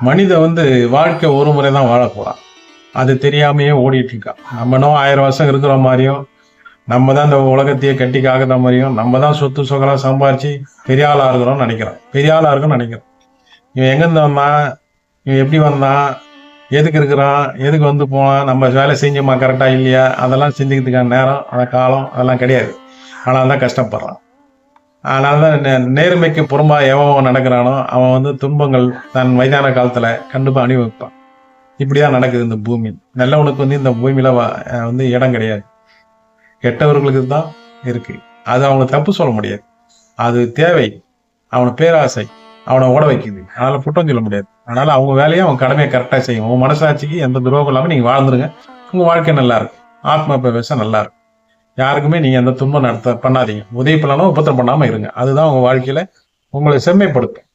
மனித வந்து வாழ்க்கை ஒரு முறை தான் வாழப்போகிறான் அது தெரியாமையே ஓடிட்டு இருக்கான் நம்மனும் ஆயிரம் வருஷம் இருக்கிற மாதிரியும் நம்ம தான் இந்த உலகத்தையே கட்டி காக்குற மாதிரியும் நம்ம தான் சொத்து சொகலாம் சம்பாரிச்சு பெரிய ஆளாக இருக்கிறோம்னு நினைக்கிறோம். பெரிய ஆளாக இருக்கும்னு நினைக்கிறோம். இவன் எங்கேருந்து வந்தான்? இவன் எப்படி வந்தான்? எதுக்கு இருக்கிறான்? எதுக்கு வந்து போனான்? நம்ம வேலை செஞ்சோமா? கரெக்டாக இல்லையா? அதெல்லாம் சிந்திக்கிறதுக்கான நேரம் அந்த காலம் அதெல்லாம் கிடையாது. ஆனால் தான் கஷ்டப்படுறான். அதனால தான் நே- நேர்மைக்கு புறம்பாக எவன் நடக்கிறானோ அவன் வந்து துன்பங்கள் தன் வயதான காலத்தில் கண்டிப்பாக அனுபவிப்பான் இப்படி தான் நடக்குது இந்த பூமி. நல்லவனுக்கு வந்து இந்த பூமியில் வந்து இடம் கிடையாது. கெட்டவர்களுக்கு தான் இருக்குது அது அவனை தப்பு சொல்ல முடியாது. அது தேவை. அவனை பேராசை. அவனை ஓட வைக்குது. அதனால் குற்றம் சொல்ல முடியாது. அதனால் அவங்க வேலையை அவன் கடமையை கரெக்டாக செய்யும். உன் மனசாட்சிக்கு எந்த துரோகம் இல்லாமல் நீங்கள் வாழ்ந்துருங்க. உங்கள் வாழ்க்கை நல்லாயிருக்கும் ஆத்மா ஆத்ம பிரவேசம் நல்லாயிருக்கும் யாருக்குமே நீங்கள் அந்த துன்பம் நடத்த பண்ணாதீங்க. உதவி பண்ணாலும் உபத்திரம் பண்ணாமல் இருங்க. அதுதான் உங்கள் வாழ்க்கையில் உங்களை செம்மைப்படுத்தும்.